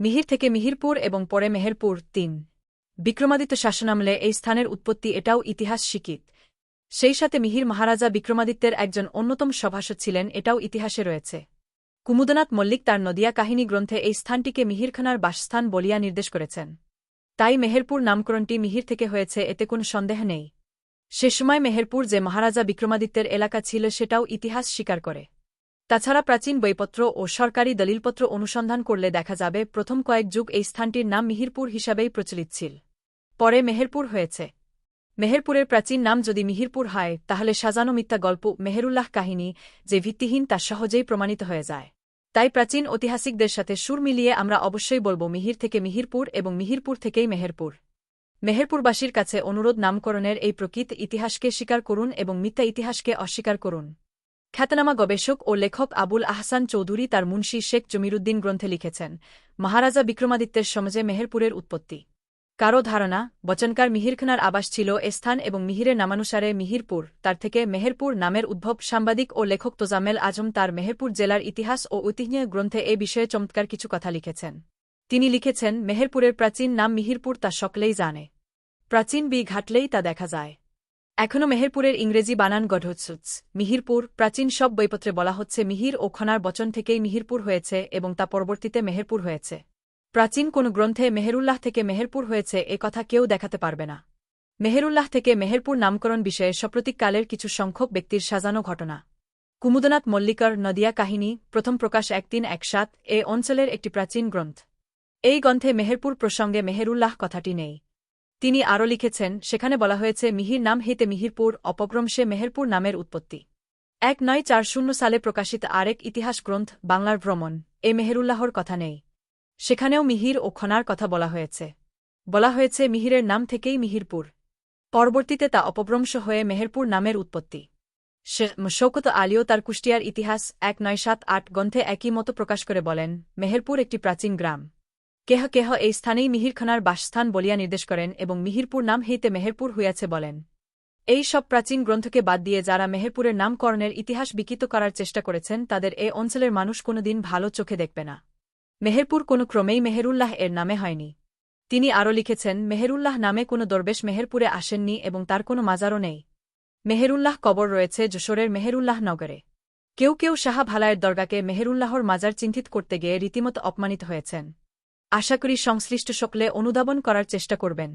মিহির থেকে মিহিরপুর এবং পরে মেহেরপুর তিন। বিক্রমাদিত্য শাসনামলে এই স্থানের উৎপত্তি এটাও ইতিহাস স্বীকৃত সেই সাথে মিহির মহারাজা বিক্রমাদিত্যের একজন অন্যতম সভাসদ ছিলেন, এটাও ইতিহাসে রয়েছে। কুমুদনাথ মল্লিক তার নদিয়া কাহিনী গ্রন্থে এই স্থানটিকে মিহিরখানার বাসস্থান বলিয়া নির্দেশ করেছেন। তাই মেহেরপুর নামকরণটি মিহির থেকে হয়েছে, এতে কোনো সন্দেহ নেই। সে সময় মেহেরপুর যে মহারাজা বিক্রমাদিত্যের এলাকা ছিল, সেটাও ইতিহাস স্বীকার করে। তাছাড়া প্রাচীন বইপত্র ও সরকারি দলিলপত্র অনুসন্ধান করলে দেখা যাবে প্রথম কয়েক যুগ এই স্থানটির নাম মিহিরপুর হিসাবেই প্রচলিত ছিল। পরে মেহেরপুর হয়েছে। মেহেরপুরের প্রাচীন নাম যদি মিহিরপুর হয়, তাহলে সাজানো মিথ্যা গল্প, মেহেরুল্লাহ কাহিনী, যে ভিত্তিহীন তা সহজেই প্রমাণিত হয়ে যায়। তাই প্রাচীন ঐতিহাসিকদের সাথে সুর মিলিয়ে আমরা অবশ্যই বলব মিহির থেকে মিহিরপুর এবং মিহিরপুর থেকেই মেহেরপুর। মেহেরপুরবাসীর কাছে অনুরোধ নামকরণের এই প্রকৃত ইতিহাসকে স্বীকার করুন এবং মিথ্যা ইতিহাসকে অস্বীকার করুন। খ্যাতনামা গবেষক ও লেখক আবুল আহসান চৌধুরী তার মুন্সী শেখ জমিরুদ্দিন গ্রন্থে লিখেছেন, মহারাজা বিক্রমাদিত্যের সমাজে মেহেরপুরের উৎপত্তি। কারও ধারণা, বচনকার মিহিরখানার আবাস ছিল এ স্থান এবং মিহিরের নামানুসারে মিহিরপুর, তার থেকে মেহেরপুর নামের উদ্ভব সাংবাদিক ও লেখক তোজামেল আজম তার মেহেরপুর জেলার ইতিহাস ও ঐতিহ্য গ্রন্থে এ বিষয়ে চমৎকার কিছু কথা লিখেছেন। তিনি লিখেছেন, মেহেরপুরের প্রাচীন নাম মিহিরপুর তা সকলেই জানে। প্রাচীন বি ঘাটলেই তা দেখা যায়। এখনও মেহেরপুরের ইংরেজি বানান গঢ়ছুৎস মিহিরপুর, প্রাচীন সব বইপত্রে বলা হচ্ছে মিহির ও খনার বচন থেকেই মিহিরপুর হয়েছে এবং তা পরবর্তীতে মেহেরপুর হয়েছে। প্রাচীন কোন গ্রন্থে মেহেরুল্লাহ থেকে মেহেরপুর হয়েছে এ কথা কেউ দেখাতে পারবে না। মেহেরুল্লাহ থেকে মেহেরপুর নামকরণ বিষয়ে সাম্প্রতিককালের কিছু সংখ্যক ব্যক্তির সাজানো ঘটনা। কুমুদনাথ মল্লিকর নদিয়া কাহিনী, প্রথম প্রকাশ এক তিন এক সাত এ অঞ্চলের একটি প্রাচীন গ্রন্থ। এই গ্রন্থে মেহেরপুর প্রসঙ্গে মেহেরুল্লাহ কথাটি নেই। তিনি আরও লিখেছেন, সেখানে বলা হয়েছে, মিহির নাম হেতে মিহিরপুর অপভ্রংশে মেহেরপুর নামের উৎপত্তি। এক নয় চার শূন্য সালে প্রকাশিত আরেক ইতিহাস গ্রন্থ, বাংলার ভ্রমণ। এ মেহেরুল্লাহর কথা নেই। সেখানেও মিহির ও খনার কথা বলা হয়েছে। বলা হয়েছে, মিহিরের নাম থেকেই মিহিরপুর। পরবর্তীতে তা অপভ্রংশ হয়ে মেহেরপুর নামের উৎপত্তি। শৌকত আলীও তার কুষ্টিয়ার ইতিহাস এক নয় সাত আট গ্রন্থে একই মতো প্রকাশ করে বলেন, মেহেরপুর একটি প্রাচীন গ্রাম। কেহ কেহ এই স্থানেই মিহিরখানার বাসস্থান বলিয়া নির্দেশ করেন এবং মিহিরপুর নাম হইতে মেহেরপুর হইয়াছে বলেন। এই সব প্রাচীন গ্রন্থকে বাদ দিয়ে যারা মেহেরপুরের নামকরণের ইতিহাস বিকৃত করার চেষ্টা করেছেন, তাদের এ অঞ্চলের মানুষ কোনোদিন ভালো চোখে দেখবে না। মেহেরপুর কোনো ক্রমেই মেহেরুল্লাহ এর নামে হয়নি। তিনি আরও লিখেছেন, মেহেরুল্লাহ নামে কোনো দরবেশ মেহেরপুরে আসেননি এবং তার কোনো মাজারও নেই। মেহেরুল্লাহ কবর রয়েছে যশোরের মেহেরুল্লাহ নগরে। কেউ কেউ শাহা ভালায়ের দরগাকে মেহেরুল্লাহর মাজার চিন্তিত করতে গিয়ে রীতিমতো অপমানিত হয়েছেন। আশা করি সংশ্লিষ্ট সকলে অনুধাবন করার চেষ্টা করবেন।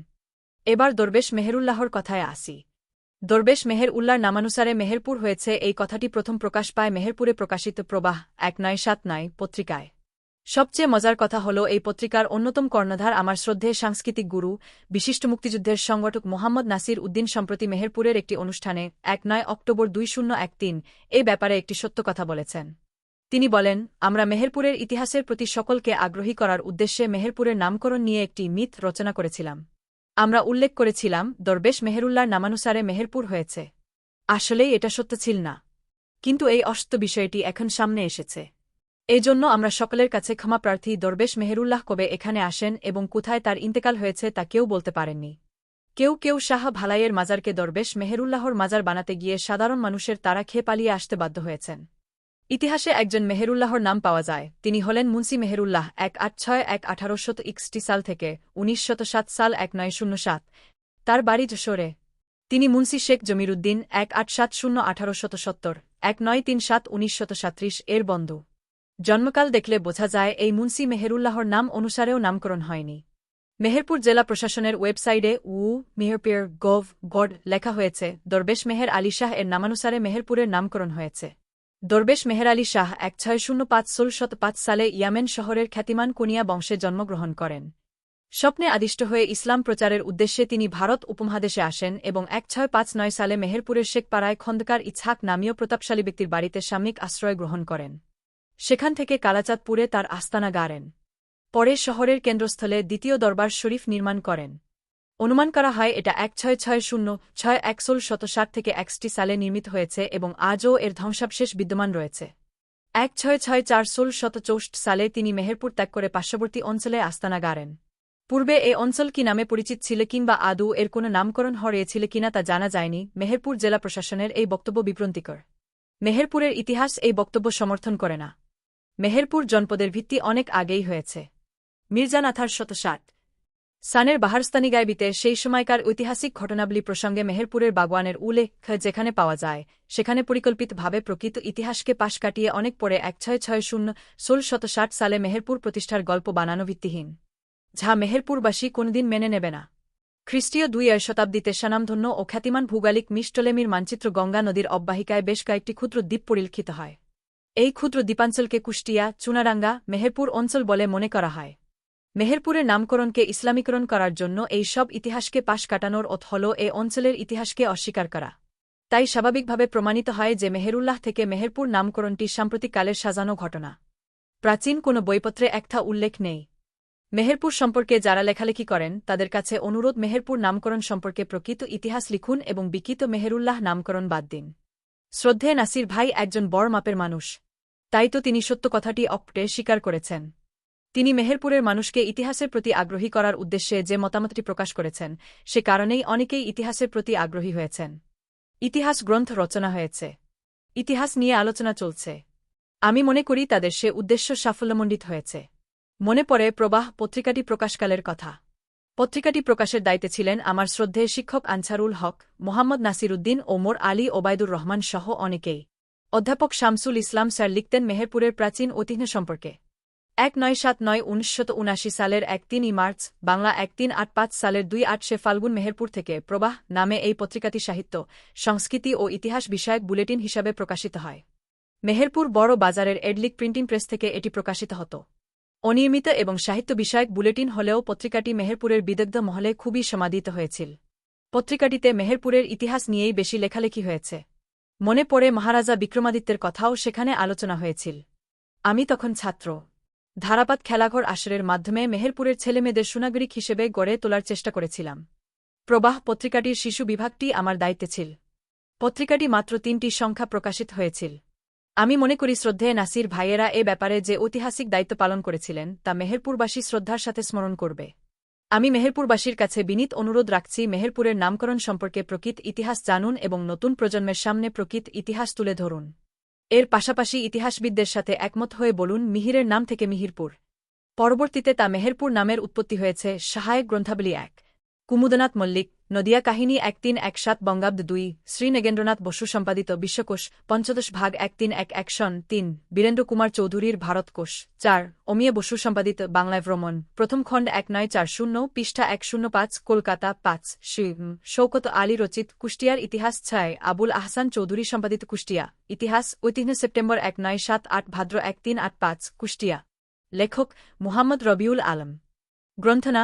এবার দরবেশ মেহেরুল্লাহর কথায় আসি। দরবেশ মেহের উল্লার নামানুসারে মেহেরপুর হয়েছে এই কথাটি প্রথম প্রকাশ পায় মেহেরপুরে প্রকাশিত প্রবাহ এক নয় সাত নয় পত্রিকায়। সবচেয়ে মজার কথা হল এই পত্রিকার অন্যতম কর্ণধার আমার শ্রদ্ধেয় সাংস্কৃতিক গুরু, বিশিষ্ট মুক্তিযুদ্ধের সংগঠক মোহাম্মদ নাসির উদ্দিন সম্প্রতি মেহেরপুরের একটি অনুষ্ঠানে এক নয় অক্টোবর দুই শূন্য এক তিন এই ব্যাপারে একটি সত্য কথা বলেছেন। তিনি বলেন, আমরা মেহেরপুরের ইতিহাসের প্রতি সকলকে আগ্রহী করার উদ্দেশ্যে মেহেরপুরের নামকরণ নিয়ে একটি মিথ রচনা করেছিলাম। আমরা উল্লেখ করেছিলাম, দরবেশ মেহেরুল্লার নামানুসারে মেহেরপুর হয়েছে। আসলেই এটা সত্য ছিল না। কিন্তু এই অস্ত বিষয়টি এখন সামনে এসেছে। এই জন্য আমরা সকলের কাছে ক্ষমাপ্রার্থী দরবেশ মেহেরুল্লাহ কবে এখানে আসেন এবং কোথায় তার ইন্তেকাল হয়েছে তা কেউ বলতে পারেননি। কেউ কেউ শাহ ভালাইয়ের মাজারকে দরবেশ মেহেরুল্লাহর মাজার বানাতে গিয়ে সাধারণ মানুষের তারা খেয়ে পালিয়ে আসতে বাধ্য হয়েছেন। ইতিহাসে একজন মেহেরুল্লাহর নাম পাওয়া যায়। তিনি হলেন মুন্সি মেহেরুল্লাহ এক আট ছয় এক আঠারোশত ইকষ্টি সাল থেকে উনিশশত সাত সাল এক নয় শূন্য সাত। তার বাড়ি যশোরে। তিনি মুন্সি শেখ জমিরুদ্দিন এক আট সাত শূন্য আঠারোশত সত্তর, এক নয় তিন সাত উনিশশত সাত্রিশ এর বন্ধু। জন্মকাল দেখলে বোঝা যায় এই মুন্সি মেহেরুল্লাহর নাম অনুসারেও নামকরণ হয়নি। মেহেরপুর জেলা প্রশাসনের ওয়েবসাইটে উ মেহেরপিয়ার গভ, গড লেখা হয়েছে, দরবেশ মেহের আলী শাহ এর নামানুসারে মেহেরপুরের নামকরণ হয়েছে। দরবেশ মেহের আলী শাহ এক ছয় শূন্য পাঁচ ষোলশত পাঁচ সালে ইয়ামেন শহরের খ্যাতিমান কুনিয়া বংশে জন্মগ্রহণ করেন। স্বপ্নে আদিষ্ট হয়ে ইসলাম প্রচারের উদ্দেশ্যে তিনি ভারত উপমহাদেশে আসেন এবং এক ছয় পাঁচ নয় সালে মেহেরপুরের শেখপাড়ায় খন্দকার ইছহাক নামীয় প্রতাপশালী ব্যক্তির বাড়িতে সাময়িক আশ্রয় গ্রহণ করেন। সেখান থেকে কালাচাঁদপুরে তার আস্তানা গাড়েন। পরে শহরের কেন্দ্রস্থলে দ্বিতীয় দরবার শরীফ নির্মাণ করেন। অনুমান করা হয় এটা এক ছয় ছয় শূন্য, ছয় একশোল শতষাট থেকে একটি সালে নির্মিত হয়েছে এবং আজও এর ধ্বংসাবশেষ বিদ্যমান রয়েছে। এক ছয় ছয় চার ষোল শত চৌষ্ট সালে তিনি মেহেরপুর ত্যাগ করে পার্শ্ববর্তী অঞ্চলে আস্তানা গাড়েন। পূর্বে এ অঞ্চল কি নামে পরিচিত ছিল কিংবা আদৌ এর কোনো নামকরণ হরিয়েছিল কিনা তা জানা যায়নি, মেহেরপুর জেলা প্রশাসনের এই বক্তব্য বিভ্রান্তিকর। মেহেরপুরের ইতিহাস এই বক্তব্য সমর্থন করে না। মেহেরপুর জনপদের ভিত্তি অনেক আগেই হয়েছে। মির্জানাথার শত ষাট সানের বাহারস্তানি গায়বিতে সেই সময়কার ঐতিহাসিক ঘটনাবলী প্রসঙ্গে মেহেরপুরের বাগওয়ানের উল্লেখ যেখানে পাওয়া যায়, সেখানে পরিকল্পিতভাবে প্রকৃত ইতিহাসকে পাশ কাটিয়ে অনেক পরে এক ছয় ছয় শূন্য ষোল শত ষাট সালে মেহেরপুর প্রতিষ্ঠার গল্প বানানো ভিত্তিহীন। যা মেহেরপুরবাসী কোনদিন মেনে নেবে না। খ্রিস্টীয় দুই এর শতাব্দীতে স্বনামধন্য ও খ্যাতিমান ভূগোলিক মিষ্টলেমির মানচিত্র গঙ্গা নদীর অব্যাহিকায় বেশ কয়েকটি ক্ষুদ্র দ্বীপ পরিলক্ষিত হয়। এই ক্ষুদ্র দ্বীপাঞ্চলকে কুষ্টিয়া, চুনারাঙ্গা, মেহেরপুর অঞ্চল বলে মনে করা হয়। মেহেরপুরের নামকরণকে ইসলামীকরণ করার জন্য এই সব ইতিহাসকে পাশ কাটানোর অথ হল এ অঞ্চলের ইতিহাসকে অস্বীকার করা। তাই স্বাভাবিকভাবে প্রমাণিত হয় যে মেহেরুল্লাহ থেকে মেহেরপুর নামকরণটি সাম্প্রতিককালের সাজানো ঘটনা। প্রাচীন কোনো বইপত্রে একটা উল্লেখ নেই। মেহেরপুর সম্পর্কে যারা লেখালেখি করেন, তাদের কাছে অনুরোধ মেহেরপুর নামকরণ সম্পর্কে প্রকৃত ইতিহাস লিখুন এবং বিকিত মেহেরুল্লাহ নামকরণ বাদ দিন। শ্রদ্ধে নাসির ভাই একজন বড় মাপের মানুষ। তাই তো তিনি সত্য কথাটি অপটে স্বীকার করেছেন। তিনি মেহেরপুরের মানুষকে ইতিহাসের প্রতি আগ্রহী করার উদ্দেশ্যে যে মতামতটি প্রকাশ করেছেন, সে কারণেই অনেকেই ইতিহাসের প্রতি আগ্রহী হয়েছেন। ইতিহাস গ্রন্থ রচনা হয়েছে। ইতিহাস নিয়ে আলোচনা চলছে। আমি মনে করি তাদের সে উদ্দেশ্য সাফল্যমণ্ডিত হয়েছে। মনে পড়ে প্রবাহ পত্রিকাটি প্রকাশকালের কথা। পত্রিকাটি প্রকাশের দায়িত্বে ছিলেন আমার শ্রদ্ধেয় শিক্ষক আনসারুল হক, মোহাম্মদ নাসিরুদ্দিন, ওমর আলী, ওবায়দুর রহমান সহ অনেকেই। অধ্যাপক শামসুল ইসলাম স্যার লিখতেন মেহেরপুরের প্রাচীন ঐতিহ্য সম্পর্কে। এক নয় সাত নয় উনিশশত উনাশি সালের এক তিনই মার্চ, বাংলা এক তিন আট পাঁচ সালের দুই আটশে ফাল্গুন মেহেরপুর থেকে প্রবাহ নামে এই পত্রিকাটি সাহিত্য, সংস্কৃতি ও ইতিহাস বিষয়ক বুলেটিন হিসাবে প্রকাশিত হয়। মেহেরপুর বড় বাজারের এডলিক প্রিন্টিং প্রেস থেকে এটি প্রকাশিত হতো। অনিয়মিত এবং সাহিত্য বিষয়ক বুলেটিন হলেও পত্রিকাটি মেহেরপুরের বিদগ্ধ মহলে খুবই সমাদিত হয়েছিল। পত্রিকাটিতে মেহেরপুরের ইতিহাস নিয়েই বেশি লেখালেখি হয়েছে। মনে পড়ে মহারাজা বিক্রমাদিত্যের কথাও সেখানে আলোচনা হয়েছিল। আমি তখন ছাত্র। ধারাপাত খেলাঘর আসরের মাধ্যমে মেহেরপুরের ছেলেমেয়েদের সুনাগরিক হিসেবে গড়ে তোলার চেষ্টা করেছিলাম। প্রবাহ পত্রিকাটির শিশু বিভাগটি আমার দায়িত্বে ছিল। পত্রিকাটি মাত্র তিনটি সংখ্যা প্রকাশিত হয়েছিল। আমি মনে করি শ্রদ্ধেয় নাসির ভাইয়েরা এ ব্যাপারে যে ঐতিহাসিক দায়িত্ব পালন করেছিলেন, তা মেহেরপুরবাসী শ্রদ্ধার সাথে স্মরণ করবে। আমি মেহেরপুরবাসীর কাছে বিনীত অনুরোধ রাখছি মেহেরপুরের নামকরণ সম্পর্কে প্রকৃত ইতিহাস জানুন এবং নতুন প্রজন্মের সামনে প্রকৃত ইতিহাস তুলে ধরুন। এর পাশাপাশি ইতিহাসবিদদের সাথে একমত হয়ে বলুন মিহিরের নাম থেকে মিহিরপুর। পরবর্তীতে তা মেহেরপুর নামের উৎপত্তি হয়েছে সহায়ক গ্রন্থাবলী এক, কুমুদনাথ মল্লিক নদিয়া কাহিনী এক তিন এক সাত বঙ্গাব্দ দুই শ্রী নগেন্দ্রনাথ বসু সম্পাদিত বিশ্বকোষ, পঞ্চদশ ভাগ এক তিন এক একশন তিন, বীরেন্দ্র কুমার চৌধুরীর ভারতকোষ চার, অমিয়ে বসু সম্পাদিত বাংলায় ভ্রমণ, প্রথম খণ্ড এক নয় চার শূন্য, পৃষ্ঠা এক শূন্য পাঁচ, কলকাতা পাঁচ, শ্রী শৌকত আলী রচিত কুষ্টিয়ার ইতিহাস ছায়, আবুল আহসান চৌধুরী সম্পাদিত কুষ্টিয়া, ইতিহাস ঐতিহ্য সেপ্টেম্বর এক নয় সাত আট ভাদ্র এক তিন আট পাঁচ, কুষ্টিয়া। লেখক, মুহাম্মদ রবিউল আলম। গ্রন্থনা